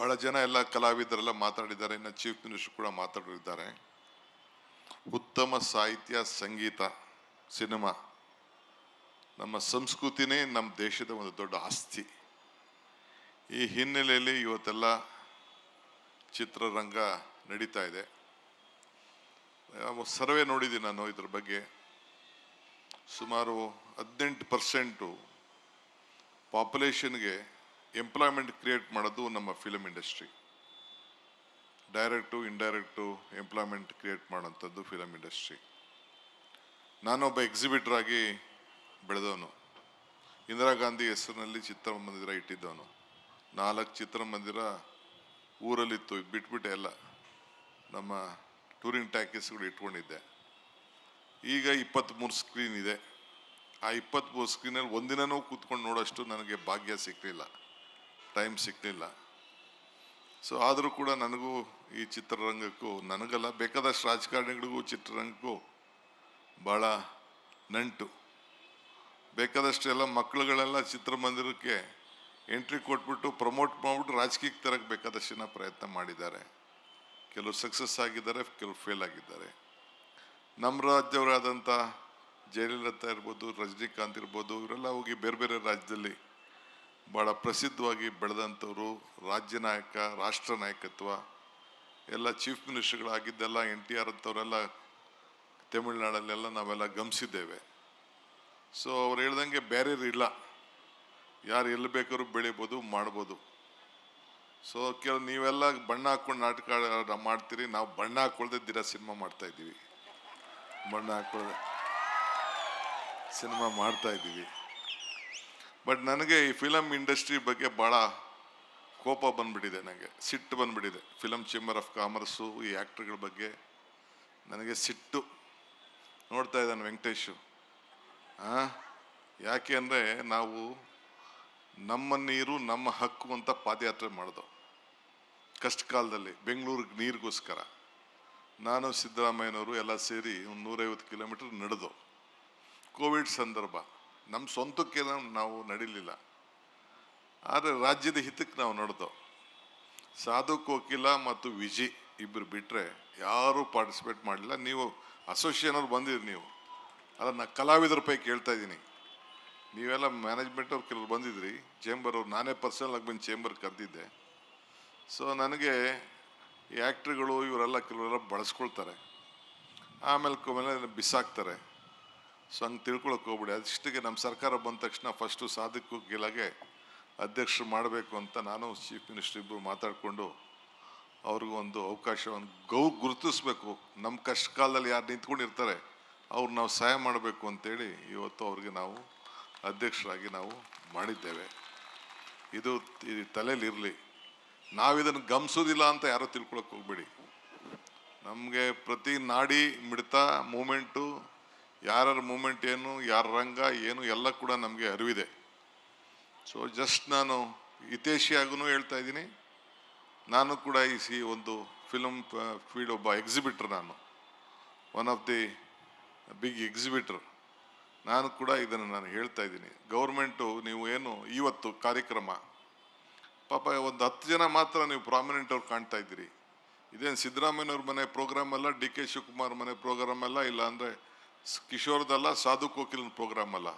ಭಾಳ ಜನ ಎಲ್ಲ ಕಲಾವಿದರೆಲ್ಲ ಮಾತಾಡಿದ್ದಾರೆ. ಇನ್ನು ಚೀಫ್ ಮಿನಿಸ್ಟರ್ ಕೂಡ ಮಾತಾಡಿದ್ದಾರೆ. ಉತ್ತಮ ಸಾಹಿತ್ಯ, ಸಂಗೀತ, ಸಿನಿಮಾ. ನಮ್ಮ ಸಂಸ್ಕೃತಿನೇ ನಮ್ಮ ದೇಶದ ಒಂದು ದೊಡ್ಡ ಆಸ್ತಿ. ಈ ಹಿನ್ನೆಲೆಯಲ್ಲಿ ಇವತ್ತೆಲ್ಲ ಚಿತ್ರರಂಗ ನಡೀತಾ ಇದೆ. ಸರ್ವೆ ನೋಡಿದ್ದೀನಿ ನಾನು ಇದ್ರ ಬಗ್ಗೆ. ಸುಮಾರು ಹದಿನೆಂಟು ಪರ್ಸೆಂಟು ಪಾಪ್ಯುಲೇಷನ್ಗೆ ಎಂಪ್ಲಾಯ್ಮೆಂಟ್ ಕ್ರಿಯೇಟ್ ಮಾಡೋದು ನಮ್ಮ film industry direct indirect employment create ಮಾಡೋಂಥದ್ದು film industry ನಾನೊಬ್ಬ ಎಕ್ಸಿಬಿಟರ್ ಆಗಿ ಬೆಳೆದವನು. ಇಂದಿರಾ ಗಾಂಧಿ ಹೆಸರಿನಲ್ಲಿ ಚಿತ್ರಮಂದಿರ ಇಟ್ಟಿದ್ದವನು. ನಾಲ್ಕು ಚಿತ್ರಮಂದಿರ ಊರಲ್ಲಿತ್ತು, ಬಿಟ್ಬಿಟ್ಟೆ ಎಲ್ಲ. ನಮ್ಮ ಟೂರಿಂಗ್ ಟ್ಯಾಕೀಸ್ಗಳು ಇಟ್ಕೊಂಡಿದ್ದೆ. ಈಗ ಇಪ್ಪತ್ತ್ಮೂರು ಸ್ಕ್ರೀನ್ ಇದೆ. ಆ ಇಪ್ಪತ್ತ್ಮೂರು ಸ್ಕ್ರೀನಲ್ಲಿ ಒಂದಿನನೂ ಕೂತ್ಕೊಂಡು ನೋಡೋಷ್ಟು ನನಗೆ ಭಾಗ್ಯ ಸಿಕ್ಕಲಿಲ್ಲ ಟೈಮ್ ಸಿಕ್ಕಲಿಲ್ಲ ಸೊ ಆದರೂ ಕೂಡ ನನಗೂ ಈ ಚಿತ್ರರಂಗಕ್ಕೂ, ನನಗಲ್ಲ, ಬೇಕಾದಷ್ಟು ರಾಜಕಾರಣಿಗಳಿಗೂ ಚಿತ್ರರಂಗಕ್ಕೂ ಭಾಳ ನಂಟು. ಬೇಕಾದಷ್ಟೆಲ್ಲ ಮಕ್ಕಳುಗಳೆಲ್ಲ ಚಿತ್ರಮಂದಿರಕ್ಕೆ ಎಂಟ್ರಿ ಕೊಟ್ಬಿಟ್ಟು ಪ್ರಮೋಟ್ ಮಾಡಿಬಿಟ್ಟು ರಾಜಕೀಯಕ್ಕೆ ತರಕ್ಕೆ ಬೇಕಾದಷ್ಟು ಪ್ರಯತ್ನ ಮಾಡಿದ್ದಾರೆ. ಕೆಲವು ಸಕ್ಸಸ್ ಆಗಿದ್ದಾರೆ ಕೆಲವು ಫೇಲ್ ಆಗಿದ್ದಾರೆ. ನಮ್ಮ ರಾಜ್ಯವರಾದಂಥ ಜಯಲಲಿತಾ ಇರ್ಬೋದು, ರಜನಿಕಾಂತ್ ಇರ್ಬೋದು, ಇವರೆಲ್ಲ ಹೋಗಿ ಬೇರೆ ಬೇರೆ ರಾಜ್ಯದಲ್ಲಿ ಭಾಳ ಪ್ರಸಿದ್ಧವಾಗಿ ಬೆಳೆದಂಥವರು, ರಾಜ್ಯ ನಾಯಕ, ರಾಷ್ಟ್ರ ನಾಯಕತ್ವ, ಎಲ್ಲ ಚೀಫ್ ಮಿನಿಸ್ಟರ್ಗಳಾಗಿದ್ದೆಲ್ಲ, ಎನ್ ಟಿ ಆರ್ ಅಂಥವರೆಲ್ಲ ತಮಿಳ್ನಾಡಲ್ಲೆಲ್ಲ ನಾವೆಲ್ಲ ಗಮನಿಸಿದ್ದೇವೆ. ಸೊ ಅವ್ರು ಹೇಳ್ದಂಗೆ ಬ್ಯಾರಿಯರ್ ಇಲ್ಲ. ಯಾರು ಎಲ್ಲಿ ಬೇಕಾದ್ರೂ ಬೆಳಿಬೋದು, ಮಾಡ್ಬೋದು. ಸೊ ಕೆಲವು ನೀವೆಲ್ಲ ಬಣ್ಣ ಹಾಕೊಂಡು ನಾಟಕ ಮಾಡ್ತೀರಿ, ನಾವು ಬಣ್ಣ ಹಾಕೊಳ್ದೆ ದಿನ ಸಿನಿಮಾ ಮಾಡ್ತಾ ಇದ್ದೀವಿ. ಬಣ್ಣ ಹಾಕೊಳ್ಳದೆ ಸಿನಿಮಾ ಮಾಡ್ತಾ ಇದ್ದೀವಿ. ಬಟ್ ನನಗೆ ಈ ಫಿಲಮ್ ಇಂಡಸ್ಟ್ರಿ ಬಗ್ಗೆ ಭಾಳ ಕೋಪ ಬಂದ್ಬಿಟ್ಟಿದೆ ನನಗೆ ಸಿಟ್ಟು ಬಂದ್ಬಿಟ್ಟಿದೆ. ಫಿಲಮ್ ಚೇಂಬರ್ ಆಫ್ ಕಾಮರ್ಸು ಈ ಆ್ಯಕ್ಟ್ರ್ಗಳ ಬಗ್ಗೆ ನನಗೆ ಸಿಟ್ಟು. ನೋಡ್ತಾ ಇದ್ದಾನೆ ವೆಂಕಟೇಶು. ಹಾಂ ಯಾಕೆ ಅಂದರೆ ನಾವು ನಮ್ಮ ನೀರು, ನಮ್ಮ ಹಕ್ಕು ಅಂತ ಪಾದಯಾತ್ರೆ ಮಾಡಿದೋ. ಕಷ್ಟ ಕಾಲದಲ್ಲಿ ಬೆಂಗಳೂರಿಗೆ ನೀರಿಗೋಸ್ಕರ. ನಾನು ಸಿದ್ದರಾಮಯ್ಯನವರು ಎಲ್ಲ ಸೇರಿ ಒಂದು ನೂರೈವತ್ತು ಕಿಲೋಮೀಟರ್ ನಡೆದು. ಕೋವಿಡ್ ಸಂದರ್ಭ. ನಮ್ಮ ಸ್ವಂತಕ್ಕೆ ನಾವು- ನಡೀಲಿಲ್ಲ. ಆದರೆ ರಾಜ್ಯದ ಹಿತಕ್ಕೆ ನಾವು ನಡೆದೋ. ಸಾಧು ಕೋಕಿಲ ಮತ್ತು ವಿಜಿ ಇಬ್ಬರು ಬಿಟ್ಟರೆ ಯಾರೂ ಪಾರ್ಟಿಸಿಪೇಟ್ ಮಾಡಲಿಲ್ಲ. ನೀವು ಅಸೋಸಿಯೇಷನ್ ಅವ್ರು ಬಂದಿರಿ ನೀವು. ಅದನ್ನು ಕಲಾವಿದರ ಪೈ ಕೇಳ್ತಾ ಇದ್ದೀನಿ. ನೀವೆಲ್ಲ ಮ್ಯಾನೇಜ್ಮೆಂಟ್ ಅವ್ರು ಕೆಲವ್ರು ಬಂದಿದ್ರಿ. ಚೇಂಬರ್ ಅವ್ರು ನಾನೇ ಪರ್ಸನಲ್ ಆಗಿ ಬಂದು ಚೇಂಬರ್ ಕರೆದಿದ್ದೆ. ಸೊ ನನಗೆ ಈ ಆ್ಯಕ್ಟ್ರುಗಳು ಇವರೆಲ್ಲ ಕೆಲವರೆಲ್ಲ ಬಳಸ್ಕೊಳ್ತಾರೆ. ಆಮೇಲೆ ಕೊಮೇಲೆ ಬಿಸಾಕ್ತಾರೆ. ಸೊ ಹಂಗೆ ತಿಳ್ಕೊಳಕ್ಕೆ ಹೋಗ್ಬಿಡಿ. ಅದಿಷ್ಟಿಗೆ ನಮ್ಮ ಸರ್ಕಾರ ಬಂದ ತಕ್ಷಣ ಫಸ್ಟು ಸಾಧಕ ಗೆಲಗೆ ಅಧ್ಯಕ್ಷರು ಮಾಡಬೇಕು ಅಂತ ನಾನು ಚೀಫ್ ಮಿನಿಸ್ಟರ್ ಇಬ್ಬರು ಮಾತಾಡಿಕೊಂಡು ಅವ್ರಿಗೂ ಒಂದು ಅವಕಾಶವನ್ನು ಗೌ ಗುರುತಿಸ್ಬೇಕು. ನಮ್ಮ ಕಷ್ಟ ಕಾಲದಲ್ಲಿ ಯಾರು ನಿಂತ್ಕೊಂಡಿರ್ತಾರೆ, ಅವ್ರು ನಾವು ಸಹಾಯ ಮಾಡಬೇಕು ಅಂತೇಳಿ ಇವತ್ತು ಅವ್ರಿಗೆ ನಾವು ಅಧ್ಯಕ್ಷರಾಗಿ ನಾವು ಮಾಡಿದ್ದೇವೆ. ಇದು ಈ ತಲೆಯಲ್ಲಿ ಇರಲಿ. ನಾವಿದನ್ನು ಗಮನಿಸೋದಿಲ್ಲ ಅಂತ ಯಾರೋ ತಿಳ್ಕೊಳಕ್ಕೆ ಹೋಗ್ಬೇಡಿ. ನಮಗೆ ಪ್ರತಿ ನಾಡಿ, ಮಿಡಿತ, ಮೂಮೆಂಟು ಯಾರ್ಯಾರ ಮೂಮೆಂಟ್ ಏನು, ಯಾರ ರಂಗ ಏನು, ಎಲ್ಲ ಕೂಡ ನಮಗೆ ಅರಿವಿದೆ. ಸೊ ಜಸ್ಟ್ ನಾನು ಹಿತೇಶಿಯಾಗೂ ಹೇಳ್ತಾ ಇದ್ದೀನಿ. ನಾನು ಕೂಡ ಈ ಒಂದು ಫಿಲಮ್ ಫೀಲ್ಡ್ ಒಬ್ಬ ಎಕ್ಸಿಬಿಟ್ರ್ ನಾನು. One of the big exhibitor ನಾನು ಕೂಡ ಇದನ್ನು ನಾನು ಹೇಳ್ತಾ ಇದ್ದೀನಿ. ಗೌರ್ಮೆಂಟು ನೀವು ಏನು, ಇವತ್ತು ಕಾರ್ಯಕ್ರಮ. ಪಾಪ ಒಂದು ಹತ್ತು ಜನ ಮಾತ್ರ ನೀವು ಪ್ರಾಮಿನೆಂಟ್ ಅವ್ರು ಕಾಣ್ತಾ ಇದ್ದೀರಿ. ಇದೇನು ಸಿದ್ದರಾಮಯ್ಯವ್ರ ಮನೆ ಪ್ರೋಗ್ರಾಮ್ ಅಲ್ಲ, ಡಿ ಕೆ ಶಿವಕುಮಾರ್ ಮನೆ ಪ್ರೋಗ್ರಾಮ್ ಅಲ್ಲ, ಇಲ್ಲ ಅಂದರೆ ಕಿಶೋರ್ದಲ್ಲ ಸಾಧು ಕೋಕಿಲನ್ ಪ್ರೋಗ್ರಾಮ್ ಅಲ್ಲ.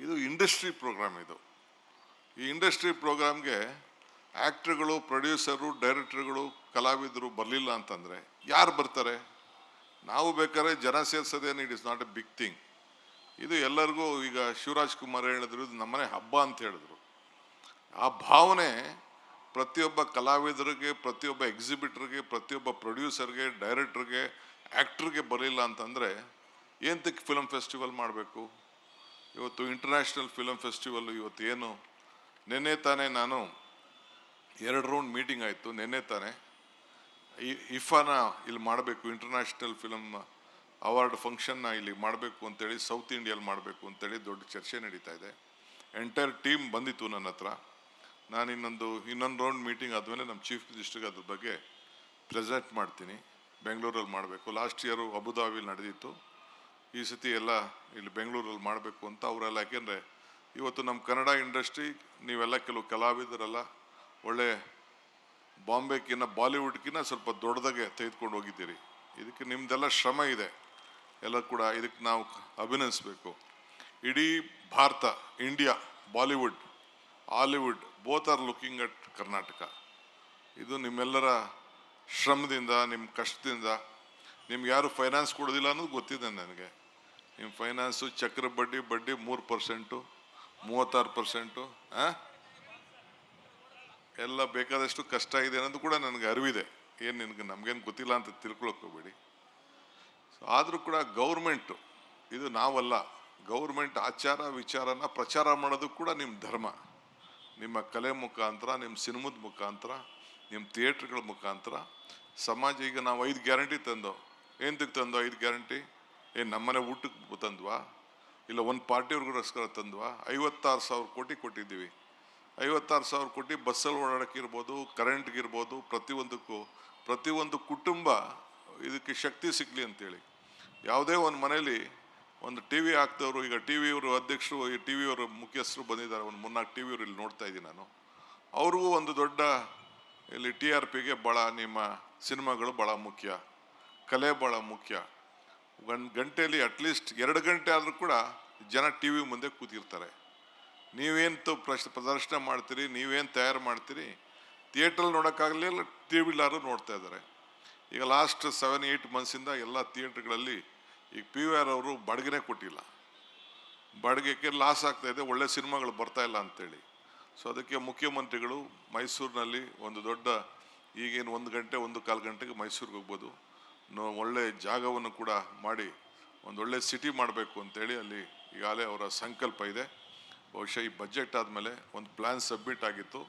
ಇದು ಇಂಡಸ್ಟ್ರಿ ಪ್ರೋಗ್ರಾಮ್ ಇದು. ಈ ಇಂಡಸ್ಟ್ರಿ ಪ್ರೋಗ್ರಾಮ್ಗೆ ಆ್ಯಕ್ಟ್ರುಗಳು ಪ್ರೊಡ್ಯೂಸರು ಡೈರೆಕ್ಟರ್ಗಳು ಕಲಾವಿದರು ಬರಲಿಲ್ಲ ಅಂತಂದರೆ ಯಾರು ಬರ್ತಾರೆ? ನಾವು ಬೇಕಾದ್ರೆ ಜನ ಸೇರ್ಸೋದೇನು it is not a big thing. ಇದು ಎಲ್ಲರಿಗೂ ಈಗ ಶಿವರಾಜ್ ಕುಮಾರ್ ಹೇಳಿದ್ರು, ಇದು ನಮ್ಮನೆ ಹಬ್ಬ ಅಂತ ಹೇಳಿದ್ರು. ಆ ಭಾವನೆ ಪ್ರತಿಯೊಬ್ಬ ಕಲಾವಿದರಿಗೆ, ಪ್ರತಿಯೊಬ್ಬ ಎಕ್ಸಿಬಿಟ್ರಿಗೆ ಪ್ರತಿಯೊಬ್ಬ ಪ್ರೊಡ್ಯೂಸರ್ಗೆ ಡೈರೆಕ್ಟ್ರಿಗೆ ಆ್ಯಕ್ಟ್ರಿಗೆ ಬರಲಿಲ್ಲ ಅಂತಂದರೆ ಏನಕ್ಕೆ ಫಿಲಮ್ ಫೆಸ್ಟಿವಲ್ ಮಾಡಬೇಕು? ಇವತ್ತು ಇಂಟರ್ನ್ಯಾಷನಲ್ ಫಿಲಮ್ ಫೆಸ್ಟಿವಲ್ ಇವತ್ತು ಏನು? ನಿನ್ನೆ ತಾನೇ ನಾನು ಎರಡು ರೌಂಡ್ ಮೀಟಿಂಗ್ ಆಯಿತು, ನಿನ್ನೆ ತಾನೇ. ಈ ಇಫಾನ ಇಲ್ಲಿ ಮಾಡಬೇಕು ಇಂಟರ್ನ್ಯಾಷನಲ್ ಫಿಲಮ್ ಅವಾರ್ಡ್ ಫಂಕ್ಷನ್ನ ಇಲ್ಲಿ ಮಾಡಬೇಕು ಅಂತೇಳಿ ಸೌತ್ ಇಂಡಿಯಲ್ಲಿ ಮಾಡಬೇಕು ಅಂತೇಳಿ ದೊಡ್ಡ ಚರ್ಚೆ ನಡೀತಾ ಇದೆ. ಎಂಟೈರ್ ಟೀಮ್ ಬಂದಿತ್ತು ನನ್ನ ಹತ್ರ. ನಾನು ಇನ್ನೊಂದು ಇನ್ನೊಂದು ರೌಂಡ್ ಮೀಟಿಂಗ್ ಆದಮೇಲೆ ನಮ್ಮ ಚೀಫ್ ಮಿನಿಸ್ಟರ್ಗೆ ಅದ್ರ ಬಗ್ಗೆ ಪ್ರೆಸೆಂಟ್ ಮಾಡ್ತೀನಿ. ಬೆಂಗಳೂರಲ್ಲಿ ಮಾಡಬೇಕು. ಲಾಸ್ಟ್ ಇಯರು ಅಬುದಾಬಿಲಿ ನಡೆದಿತ್ತು. ಈ ಸತಿ ಎಲ್ಲ ಇಲ್ಲಿ ಬೆಂಗಳೂರಲ್ಲಿ ಮಾಡಬೇಕು ಅಂತ ಅವರೆಲ್ಲ, ಯಾಕೆಂದರೆ ಇವತ್ತು ನಮ್ಮ ಕನ್ನಡ ಇಂಡಸ್ಟ್ರಿ, ನೀವೆಲ್ಲ ಕೆಲವು ಕಲಾವಿದರೆಲ್ಲ ಒಳ್ಳೆ ಬಾಂಬೆಕಿನ್ನ ಬಾಲಿವುಡ್ಕಿನ್ನ ಸ್ವಲ್ಪ ದೊಡ್ಡದಾಗೆ ತೆಗೆದುಕೊಂಡು ಹೋಗಿದ್ದೀರಿ. ಇದಕ್ಕೆ ನಿಮ್ಮದೆಲ್ಲ ಶ್ರಮ ಇದೆ. ಎಲ್ಲ ಕೂಡ ಇದಕ್ಕೆ ನಾವು ಅಭಿನಂದಿಸಬೇಕು. ಇಡೀ Bharat, India, Bollywood, Hollywood both are looking at Karnataka ಇದು ನಿಮ್ಮೆಲ್ಲರ ಶ್ರಮದಿಂದ ನಿಮ್ಮ ಕಷ್ಟದಿಂದ, ನಿಮ್ಗೆ ಯಾರು ಫೈನಾನ್ಸ್ ಕೊಡೋದಿಲ್ಲ ಅನ್ನೋದು ಗೊತ್ತಿದೆ ನನಗೆ. ನಿಮ್ಮ ಫೈನಾನ್ಸು ಚಕ್ರ ಬಡ್ಡಿ ಬಡ್ಡಿ ಮೂರು ಪರ್ಸೆಂಟು, ಮೂವತ್ತಾರು ಪರ್ಸೆಂಟು ಎಲ್ಲ ಬೇಕಾದಷ್ಟು ಕಷ್ಟ ಇದೆ ಅನ್ನೋದು ಕೂಡ ನನಗೆ ಅರಿವಿದೆ. ಏನು ನಿನಗೆ, ನಮಗೇನು ಗೊತ್ತಿಲ್ಲ ಅಂತ ತಿಳ್ಕೊಳಕ್ಕೋಗ್ಬೇಡಿ ಸೊ ಆದರೂ ಕೂಡ ಗೌರ್ಮೆಂಟು, ಇದು ನಾವಲ್ಲ, ಗೌರ್ಮೆಂಟ್ ಆಚಾರ ವಿಚಾರನ ಪ್ರಚಾರ ಮಾಡೋದು ಕೂಡ ನಿಮ್ಮ ಧರ್ಮ. ನಿಮ್ಮ ಕಲೆ ಮುಖಾಂತರ ನಿಮ್ಮ ಸಿನಿಮದ ಮುಖಾಂತರ ನಿಮ್ಮ ಥಿಯೇಟ್ರ್ಗಳ ಮುಖಾಂತರ. ಸಮಾಜ, ಈಗ ನಾವು ಐದು ಗ್ಯಾರಂಟಿ ತಂದೋ ಏನಕ್ಕೆ ತಂದೋ ಐದು ಗ್ಯಾರಂಟಿ? ಏನು ನಮ್ಮನೆ ಊಟಕ್ಕೆ ತಂದ್ವಾ? ಇಲ್ಲ, ಒಂದು ಪಾರ್ಟಿಯವ್ರಿಗೋಸ್ಕರ ತಂದ್ವಾ? ಐವತ್ತಾರು ಸಾವಿರ ಕೋಟಿ ಕೊಟ್ಟಿದ್ದೀವಿ. ಐವತ್ತಾರು ಸಾವಿರ ಕೋಟಿ ಬಸ್ಸಲ್ಲಿ ಓಡಾಡೋಕ್ಕಿರ್ಬೋದು, ಕರೆಂಟ್ಗಿರ್ಬೋದು, ಪ್ರತಿಯೊಂದಕ್ಕೂ, ಪ್ರತಿಯೊಂದು ಕುಟುಂಬ ಇದಕ್ಕೆ ಶಕ್ತಿ ಸಿಗಲಿ ಅಂತೇಳಿ. ಯಾವುದೇ ಒಂದು ಮನೇಲಿ ಒಂದು ಟಿ ವಿ ಹಾಕ್ದವರು, ಈಗ ಟಿ ವಿಯವರು ಅಧ್ಯಕ್ಷರು, ಈ ಟಿ ವಿಯವರು ಮುಖ್ಯಸ್ಥರು ಬಂದಿದ್ದಾರೆ, ಒಂದು ಮೂರ್ನಾಲ್ಕು ಟಿ ವಿಯವರು ಇಲ್ಲಿ ನೋಡ್ತಾ ಇದ್ದೀನಿ ನಾನು. ಅವ್ರಿಗೂ ಒಂದು ದೊಡ್ಡ ಇಲ್ಲಿ ಟಿ ಆರ್ ಪಿಗೆ ಭಾಳ ನಿಮ್ಮ ಸಿನಿಮಾಗಳು ಭಾಳ ಮುಖ್ಯ, ಕಲೆ ಭಾಳ ಮುಖ್ಯ. ಒಂದು ಗಂಟೆಯಲ್ಲಿ ಅಟ್ಲೀಸ್ಟ್ ಎರಡು ಗಂಟೆ ಆದರೂ ಕೂಡ ಜನ ಟಿ ವಿ ಮುಂದೆ ಕೂತಿರ್ತಾರೆ. ನೀವೇನು ಪ್ರಶ್, ಪ್ರದರ್ಶನ ಮಾಡ್ತೀರಿ, ನೀವೇನು ತಯಾರು ಮಾಡ್ತೀರಿ ಥಿಯೇಟ್ರಲ್ಲಿ ನೋಡೋಕ್ಕಾಗಲಿಲ್ಲ ಟಿ ವಿಲಾರು ನೋಡ್ತಾ ಇದ್ದಾರೆ. ಈಗ ಲಾಸ್ಟ್ ಸೆವೆನ್ ಏಯ್ಟ್ ಮಂತ್ಸಿಂದ ಎಲ್ಲ ಥಿಯೇಟ್ರ್ಗಳಲ್ಲಿ ಈಗ ಪಿ ವಿ ಆರ್ ಅವರು ಬಾಡಿಗೆನೇ ಕೊಟ್ಟಿಲ್ಲ. ಬಾಡಿಗೆಗೆ ಲಾಸ್ ಆಗ್ತಾ ಇದೆ, ಒಳ್ಳೆ ಸಿನಿಮಾಗಳು ಬರ್ತಾ ಇಲ್ಲ ಅಂತೇಳಿ. ಸೊ ಅದಕ್ಕೆ ಮುಖ್ಯಮಂತ್ರಿಗಳು ಮೈಸೂರಿನಲ್ಲಿ ಒಂದು ದೊಡ್ಡ ಈಗೇನು ಒಂದು ಗಂಟೆ, ಒಂದು ಕಾಲು ಗಂಟೆಗೆ ಮೈಸೂರಿಗೆ ಹೋಗ್ಬೋದು. ಒಳ್ಳೆ ಜಾಗವನ್ನು ಕೂಡ ಮಾಡಿ ಒಂದೊಳ್ಳೆ ಸಿಟಿ ಮಾಡಬೇಕು ಅಂತೇಳಿ ಅಲ್ಲಿ ಈಗಾಗಲೇ ಅವರ ಸಂಕಲ್ಪ ಇದೆ. ಬಹುಶಃ ಈ ಬಜೆಟ್ ಆದಮೇಲೆ ಒಂದು ಪ್ಲ್ಯಾನ್ ಸಬ್ಮಿಟ್ ಆಗಿತ್ತು.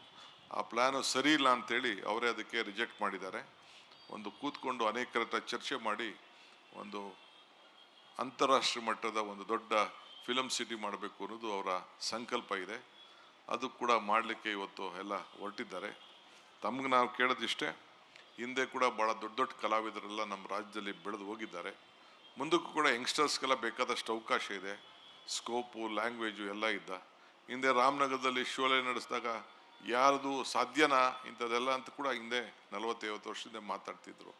ಆ ಪ್ಲ್ಯಾನು ಸರಿ ಇಲ್ಲ ಅಂತೇಳಿ ಅವರೇ ಅದಕ್ಕೆ ರಿಜೆಕ್ಟ್ ಮಾಡಿದ್ದಾರೆ. ಒಂದು ಕೂತ್ಕೊಂಡು ಅನೇಕರ ಚರ್ಚೆ ಮಾಡಿ ಒಂದು ಅಂತಾರಾಷ್ಟ್ರೀಯ ಮಟ್ಟದ ಒಂದು ದೊಡ್ಡ ಫಿಲಮ್ ಸಿಟಿ ಮಾಡಬೇಕು ಅನ್ನೋದು ಅವರ ಸಂಕಲ್ಪ ಇದೆ. ಅದು ಕೂಡ ಮಾಡಲಿಕ್ಕೆ ಇವತ್ತು ಎಲ್ಲ ಹೊರಟಿದ್ದಾರೆ. ತಮ್ಗೆ ನಾವು ಕೇಳೋದಿಷ್ಟೇ ಹಿಂದೆ ಕೂಡ ಭಾಳ ದೊಡ್ಡ ದೊಡ್ಡ ಕಲಾವಿದರೆಲ್ಲ ನಮ್ಮ ರಾಜ್ಯದಲ್ಲಿ ಬೆಳೆದು ಹೋಗಿದ್ದಾರೆ. ಮುಂದಕ್ಕೂ ಕೂಡ ಯಂಗ್ಸ್ಟರ್ಸ್ಗೆಲ್ಲ ಬೇಕಾದಷ್ಟು ಅವಕಾಶ ಇದೆ. ಸ್ಕೋಪು ಲ್ಯಾಂಗ್ವೇಜು ಎಲ್ಲ ಇದ್ದ. ಹಿಂದೆ ರಾಮನಗರದಲ್ಲಿ ಶೋಲೆ ನಡೆಸಿದಾಗ ಯಾರ್ದು ಸಾಧ್ಯನಾ ಇಂಥದ್ದೆಲ್ಲ ಅಂತ ಕೂಡ ಹಿಂದೆ ನಲವತ್ತೈವತ್ತು ವರ್ಷದಿಂದ ಮಾತಾಡ್ತಿದ್ರು.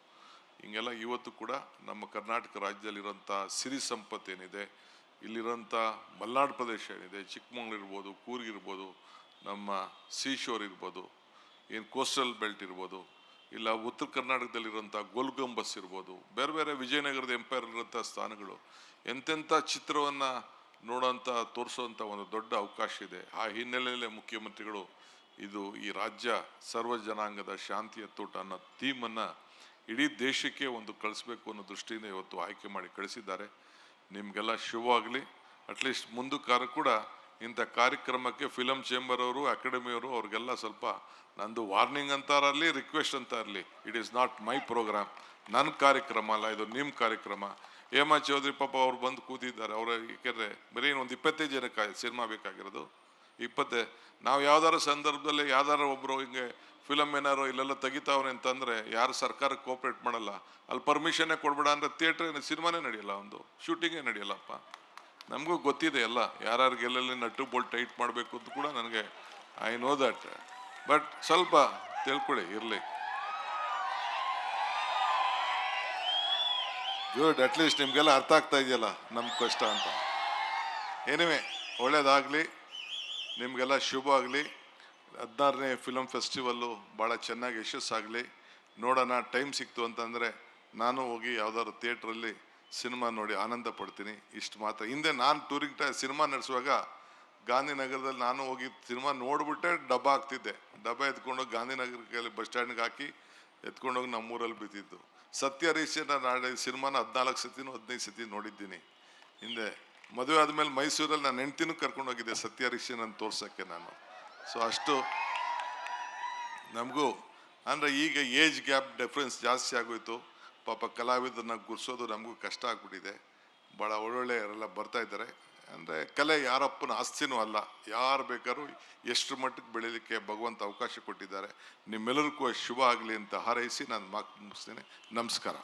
ಹಿಂಗೆಲ್ಲ ಇವತ್ತು ಕೂಡ ನಮ್ಮ ಕರ್ನಾಟಕ ರಾಜ್ಯದಲ್ಲಿರೋಂಥ ಸಿರಿ ಸಂಪತ್ತು ಏನಿದೆ ಇಲ್ಲಿರೋಂಥ ಮಲೆನಾಡು ಪ್ರದೇಶ ಏನಿದೆ, ಚಿಕ್ಕಮಂಗ್ಳೂರು ಇರ್ಬೋದು ಕೂರ್ಗಿರ್ಬೋದು ನಮ್ಮ ಸೀಶೋರ್ ಇರ್ಬೋದು, ಏನು ಕೋಸ್ಟಲ್ ಬೆಲ್ಟ್ ಇರ್ಬೋದು ಇಲ್ಲ, ಉತ್ತರ ಕರ್ನಾಟಕದಲ್ಲಿರುವಂಥ ಗೋಲ್ಗಂಬಸ್ ಇರ್ಬೋದು, ಬೇರೆ ಬೇರೆ ವಿಜಯನಗರದ ಎಂಪೈರ್ ಇರೋಂಥ ಸ್ಥಾನಗಳು, ಎಂತೆಂಥ ಚಿತ್ರವನ್ನು ನೋಡೋಂಥ ತೋರಿಸುವಂಥ ಒಂದು ದೊಡ್ಡ ಅವಕಾಶ ಇದೆ. ಆ ಹಿನ್ನೆಲೆಯಲ್ಲೇ ಮುಖ್ಯಮಂತ್ರಿಗಳು ಇದು ಈ ರಾಜ್ಯ ಸರ್ವ ಜನಾಂಗದ ಶಾಂತಿಯ ತೋಟ ಅನ್ನೋ ಥೀಮನ್ನು ಇಡೀ ದೇಶಕ್ಕೆ ಒಂದು ಕಳಿಸ್ಬೇಕು ಅನ್ನೋ ದೃಷ್ಟಿಯಿಂದ ಇವತ್ತು ಆಯ್ಕೆ ಮಾಡಿ ಕಳಿಸಿದ್ದಾರೆ. ನಿಮಗೆಲ್ಲ ಶುಭವಾಗಲಿ. ಅಟ್ಲೀಸ್ಟ್ ಮುಂದಕ್ಕಾರ ಕೂಡ ಇಂಥ ಕಾರ್ಯಕ್ರಮಕ್ಕೆ ಫಿಲಮ್ ಚೇಂಬರ್ ಅವರು ಅಕಾಡೆಮಿಯವರು ಅವ್ರಿಗೆಲ್ಲ ಸ್ವಲ್ಪ ನಂದು ವಾರ್ನಿಂಗ್ ಅಂತಾರಲ್ಲಿ, ರಿಕ್ವೆಸ್ಟ್ ಅಂತ ಇರಲಿ it is not my programme ನನ್ನ ಕಾರ್ಯಕ್ರಮ ಅಲ್ಲ, ಇದು ನಿಮ್ಮ ಕಾರ್ಯಕ್ರಮ. ಹೇಮಾ ಚೌಧರಿ ಪಾಪ ಅವ್ರು ಬಂದು ಕೂತಿದ್ದಾರೆ, ಅವರ ಏಕೆಂದರೆ ಬರೀ ಒಂದು ಇಪ್ಪತ್ತೈದು ಜನಕ್ಕೆ ಸಿನಿಮಾ ಬೇಕಾಗಿರೋದು. ಇಪ್ಪತ್ತೇ, ನಾವು ಯಾವ್ದಾರ ಸಂದರ್ಭದಲ್ಲಿ ಯಾವ್ದಾರ ಒಬ್ಬರು ಹಿಂಗೆ ಫಿಲಮ್ ಏನಾರು ಇಲ್ಲೆಲ್ಲ ತೆಗಿತಾವ್ರೆ ಅಂತಂದರೆ, ಯಾರು ಸರ್ಕಾರಕ್ಕೆ ಕೋಪ್ರೇಟ್ ಮಾಡಲ್ಲ. ಅಲ್ಲಿ ಪರ್ಮಿಷನ್ನೇ ಕೊಡ್ಬೇಡ ಅಂದರೆ ಥಿಯೇಟ್ರ್ ಸಿನಿಮಾನೇ ನಡೆಯಲ್ಲ ಒಂದು, ಶೂಟಿಂಗೇ ನಡೆಯಲ್ಲಪ್ಪ. ನಮಗೂ ಗೊತ್ತಿದೆ ಎಲ್ಲ. ಯಾರ್ಯಾರು ಎಲ್ಲೆಲ್ಲಿ ನಟ್ಟು ಬೋಲ್ಟ್ ಟೈಟ್ ಮಾಡಬೇಕು ಅಂತ ಕೂಡ ನನಗೆ ಐ ನೋ ದಟ್ ಬಟ್ ಸ್ವಲ್ಪ ತಿಳ್ಕೊಳ್ಳಿ ಇರಲಿ. ಗುಡ್ ಅಟ್ಲೀಸ್ಟ್ ನಿಮಗೆಲ್ಲ ಅರ್ಥ ಆಗ್ತಾ ಇದೆಯಲ್ಲ ನಮ್ಮ ಕಷ್ಟ ಅಂತ. ಏನಿವೆ ಒಳ್ಳೇದಾಗಲಿ, ನಿಮಗೆಲ್ಲ ಶುಭ ಆಗಲಿ. ಹದಿನಾರನೇ ಫಿಲಮ್ ಫೆಸ್ಟಿವಲ್ಲು ಭಾಳ ಚೆನ್ನಾಗಿ ಯಶಸ್ಸಾಗಲಿ. ನೋಡೋಣ ಟೈಮ್ ಸಿಕ್ತು ಅಂತಂದರೆ ನಾನು ಹೋಗಿ ಯಾವುದಾದ್ರು ಥಿಯೇಟ್ರಲ್ಲಿ ಸಿನಿಮಾ ನೋಡಿ ಆನಂದ ಪಡ್ತೀನಿ, ಇಷ್ಟು ಮಾತ್ರ. ಹಿಂದೆ ನಾನು ಟೂರಿಂಗ್ ಟೈ, ಸಿನಿಮಾ ನಡೆಸುವಾಗ ಗಾಂಧಿನಗರದಲ್ಲಿ ನಾನು ಹೋಗಿ ಸಿನಿಮಾ ನೋಡಿಬಿಟ್ಟೆ, ಡಬ್ಬ ಹಾಕ್ತಿದ್ದೆ. ಡಬ್ಬ ಎತ್ಕೊಂಡೋಗಿ ಗಾಂಧಿನಗರಕ್ಕೆ ಬಸ್ ಸ್ಟ್ಯಾಂಡ್ಗೆ ಹಾಕಿ ಎತ್ಕೊಂಡೋಗಿ ನಮ್ಮೂರಲ್ಲಿ ಬಿದ್ದಿದ್ದು. ಸತ್ಯ ಹರೀಶನ ನಾಳೆ ಸಿನಿಮಾನ ಹದಿನಾಲ್ಕು ಸತಿನೂ ಹದಿನೈದು ಸತಿ ನೋಡಿದ್ದೀನಿ. ಹಿಂದೆ ಮದುವೆ ಆದಮೇಲೆ ಮೈಸೂರಲ್ಲಿ ನಾನು ಹೆಂಡ್ತಿನೂ ಕರ್ಕೊಂಡು ಹೋಗಿದ್ದೆ ಸತ್ಯ ಹರೀಶನ ತೋರ್ಸೋಕ್ಕೆ ನಾನು. ಸೊ ಅಷ್ಟು ನಮಗೂ. ಅಂದರೆ ಈಗ ಏಜ್ ಗ್ಯಾಪ್ ಡಿಫ್ರೆನ್ಸ್ ಜಾಸ್ತಿ ಆಗೋಯ್ತು. ಪಾಪ ಕಲಾವಿದರನ್ನ ಗುರ್ಸೋದು ನಮಗೂ ಕಷ್ಟ ಆಗ್ಬಿಟ್ಟಿದೆ. ಭಾಳ ಒಳ್ಳೊಳ್ಳೆಯವರೆಲ್ಲ ಬರ್ತಾ ಇದ್ದಾರೆ. ಅಂದರೆ ಕಲೆ ಯಾರಪ್ಪನ ಆಸ್ತಿನೂ ಅಲ್ಲ. ಯಾರು ಬೇಕಾದ್ರೂ ಎಷ್ಟು ಮಟ್ಟಕ್ಕೆ ಬೆಳೀಲಿಕ್ಕೆ ಭಗವಂತ ಅವಕಾಶ ಕೊಟ್ಟಿದ್ದಾರೆ. ನಿಮ್ಮೆಲ್ಲರಿಗೂ ಶುಭ ಆಗಲಿ ಅಂತ ಹಾರೈಸಿ ನಾನು ಮಾತು ಮುಗಿಸ್ತೇನೆ. ನಮಸ್ಕಾರ.